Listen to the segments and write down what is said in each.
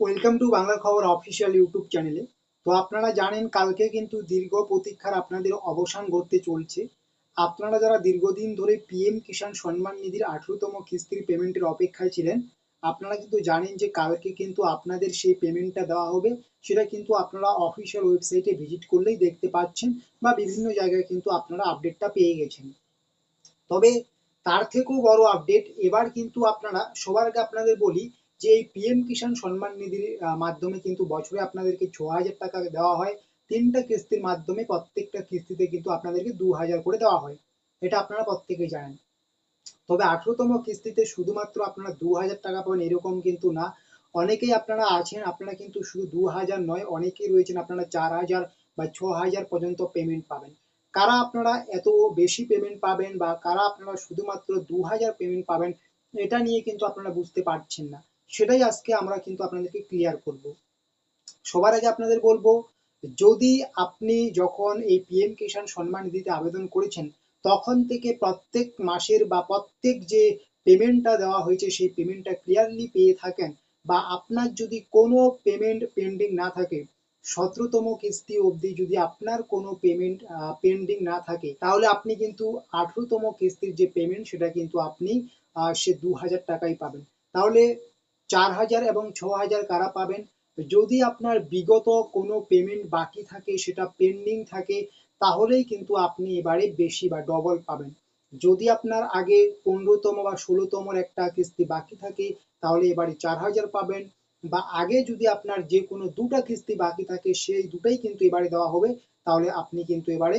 Welcome to Bangla খবর official YouTube চ্যানেলে তো আপনারা জানেন, কালকে কিন্তু দীর্ঘ প্রতীক্ষার আপনাদের অবসান ঘটতে চলছে। আপনারা যারা দীর্ঘদিন ধরে পিএম কিষাণ সম্মান নিধির আঠেরোতম কিস্তির পেমেন্টের অপেক্ষায় ছিলেন, আপনারা কিন্তু জানেন যে কালকে কিন্তু আপনাদের সেই পেমেন্টটা দেওয়া হবে। সেটা কিন্তু আপনারা অফিসিয়াল ওয়েবসাইটে ভিজিট করলেই দেখতে পাচ্ছেন বা বিভিন্ন জায়গায় কিন্তু আপনারা আপডেটটা পেয়ে গেছেন। তবে তার থেকেও বড় আপডেট এবার কিন্তু আপনারা সবার আগে আপনাদের বলি যে এই পিএম কিষাণ সম্মান নিধির মাধ্যমে কিন্তু বছরে আপনাদেরকে ছ হাজার টাকা দেওয়া হয়। তিনটা কিস্তির মাধ্যমে প্রত্যেকটা কিস্তিতে কিন্তু আপনাদেরকে দু হাজার করে দেওয়া হয়। এটা আপনারা প্রত্যেকেই জানেন। তবে আঠেরোতম কিস্তিতে শুধুমাত্র আপনারা দু হাজার টাকা পাবেন এরকম কিন্তু না। অনেকেই আপনারা আছেন, আপনারা কিন্তু শুধু দু হাজার নয়, অনেকেই রয়েছেন, আপনারা চার হাজার বা ছ হাজার পর্যন্ত পেমেন্ট পাবেন। কারা আপনারা এত বেশি পেমেন্ট পাবেন বা কারা আপনারা শুধুমাত্র দু হাজার পেমেন্ট পাবেন, এটা নিয়ে কিন্তু আপনারা বুঝতে পারছেন না। সেটাই আজকে আমরা কিন্তু আপনাদেরকে ক্লিয়ার করব। সবার আগে আপনাদের বলব, যদি আপনি যখন এই পিএম কিষাণ সম্মান নিধিতে আবেদন করেছেন, তখন থেকে প্রত্যেক মাসের বা প্রত্যেক যে পেমেন্টটা দেওয়া হয়েছে, সেই পেমেন্টটা ক্লিয়ারলি পেয়ে থাকেন বা আপনার যদি কোনো পেমেন্ট পেন্ডিং না থাকে, সতেরোতম কিস্তি অবধি যদি আপনার কোনো পেমেন্ট পেন্ডিং না থাকে, তাহলে আপনি কিন্তু আঠেরোতম কিস্তির যে পেমেন্ট সেটা কিন্তু আপনি সে দু হাজার টাকাই পাবেন। তাহলে চার হাজার এবং ছ হাজার কারা পাবেন। যদি আপনার বিগত কোনো পেমেন্ট বাকি থাকে, সেটা পেন্ডিং থাকে, তাহলেই কিন্তু আপনি এবারে বেশি বা ডবল পাবেন। যদি আপনার আগে পনেরোতম বা ষোলোতমর একটা কিস্তি বাকি থাকে, তাহলে এবারে চার হাজার পাবেন। বা আগে যদি আপনার যে কোনো দুটা কিস্তি বাকি থাকে, সেই দুটাই কিন্তু এবারে দেওয়া হবে। তাহলে আপনি কিন্তু এবারে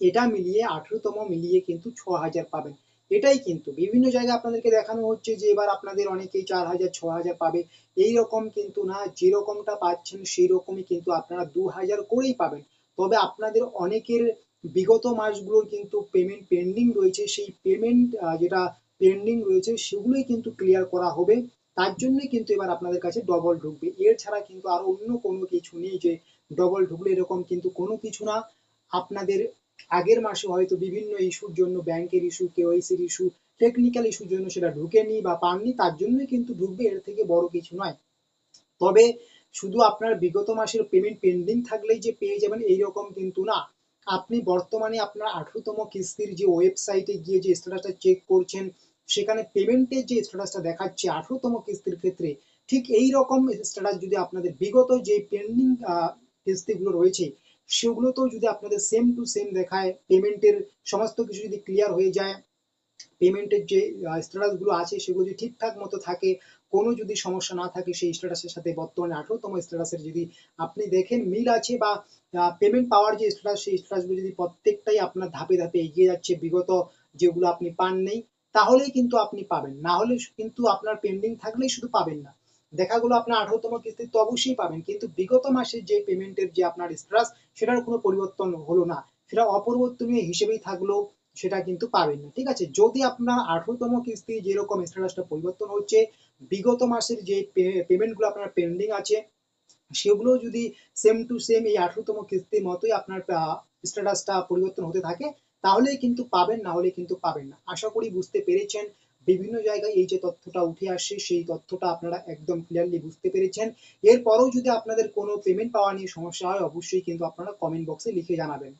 এটা মিলিয়ে আঠেরোতম মিলিয়ে কিন্তু ছ হাজার পাবেন। এটাই কিন্তু। বিভিন্ন জায়গায় আপনাদেরকে দেখানো হচ্ছে যে এবার আপনাদের অনেকেই চার হাজার, ছ হাজার পাবে। এই রকম কিন্তু না যেরকমটা পাচ্ছেন সেই রকমই কিন্তু আপনারা দু হাজার করেই পাবেন। তবে আপনাদের অনেকের বিগত মাসগুলোর কিন্তু পেমেন্ট পেন্ডিং রয়েছে। সেই পেমেন্ট যেটা পেন্ডিং রয়েছে সেগুলোই কিন্তু ক্লিয়ার করা হবে। তার জন্যই কিন্তু এবার আপনাদের কাছে ডবল ঢুকবে। এর ছাড়া কিন্তু আর অন্য কোনো কিছু নেই যে ডবল ঢুকলে এরকম কিন্তু কোনো কিছু না। আপনাদের আগের মাসে হয়তো বিভিন্ন ইস্যুর জন্য ব্যাংকের ইস্যু, কেওয়াইসির ইস্যু টেকনিক্যাল ইস্যুর জন্য সেটা ঢুকেনি বা পাননি, তার জন্যই কিন্তু ঢুকবে, এর থেকে বড় কিছু নয়। তবে শুধু আপনার বিগত মাসের পেমেন্ট পেন্ডিং থাকলেই যে পেয়ে যাবেন এই রকম কিন্তু না। আপনি বর্তমানে আপনার আঠেরোতম কিস্তির যে ওয়েবসাইটে গিয়ে যে স্ট্যাটাসটা চেক করছেন, সেখানে পেমেন্টের যে স্ট্যাটাসটা দেখাচ্ছে আঠেরোতম কিস্তির ক্ষেত্রে, ঠিক এই রকম স্ট্যাটাস যদি আপনাদের বিগত যে পেন্ডিং কিস্তিগুলো রয়েছে সেগুলোতেও যদি আপনাদের সেম টু সেম দেখায় পেমেন্টের সমস্ত কিছু যদি ক্লিয়ার হয়ে যায় পেমেন্টের যে স্ট্যাটাসগুলো আছে সেগুলো যদি ঠিকঠাক মতো থাকে, কোনো যদি সমস্যা না থাকে সেই স্ট্যাটাসের সাথে বর্তমানে আঠারোতম স্ট্যাটাসের যদি আপনি দেখেন মিল আছে বা পেমেন্ট পাওয়ার যে স্ট্যাটাস সেই স্ট্যাটাসগুলো যদি প্রত্যেকটাই আপনার ধাপে ধাপে এগিয়ে যাচ্ছে বিগত যেগুলো আপনি পান নেই তাহলেই কিন্তু আপনি পাবেন। না হলে কিন্তু আপনার পেন্ডিং থাকলেই শুধু পাবেন না। দেখাগুলো আপনার আঠারোতম কিস্তি তো অবশ্যই পাবেন। কিন্তু বিগত মাসের যে পেমেন্টের যে আপনার স্ট্যাটাস সেটার কোনো পরিবর্তন হলো না। সেটা অপরিবর্তনীয় হিসেবেই থাকল সেটা কিন্তু পাবেন না। ঠিক আছে? যদি আপনার আঠারোতম কিস্তি যেরকম স্ট্যাটাসটা পরিবর্তন হচ্ছে, বিগত মাসের যে পেমেন্টগুলো আপনার পেন্ডিং আছে, সেগুলো যদি সেম টু সেম এই আঠারোতম কিস্তির মতোই আপনার স্ট্যাটাসটা পরিবর্তন হতে থাকে, তাহলেই কিন্তু পাবেন, না হলে কিন্তু পাবেন না। আশা করি বুঝতে পেরেছেন। বিভিন্ন জায়গায় এই যে তথ্যটা উঠে আসছে, সেই তথ্যটা আপনারা একদম ক্লিয়ারলি বুঝতে পেরেছেন। এরপরেও যদি আপনাদের কোনো পেমেন্ট পাওয়া নিয়ে সমস্যা হয়, অবশ্যই কিন্তু আপনারা কমেন্ট বক্সে লিখে জানাবেন।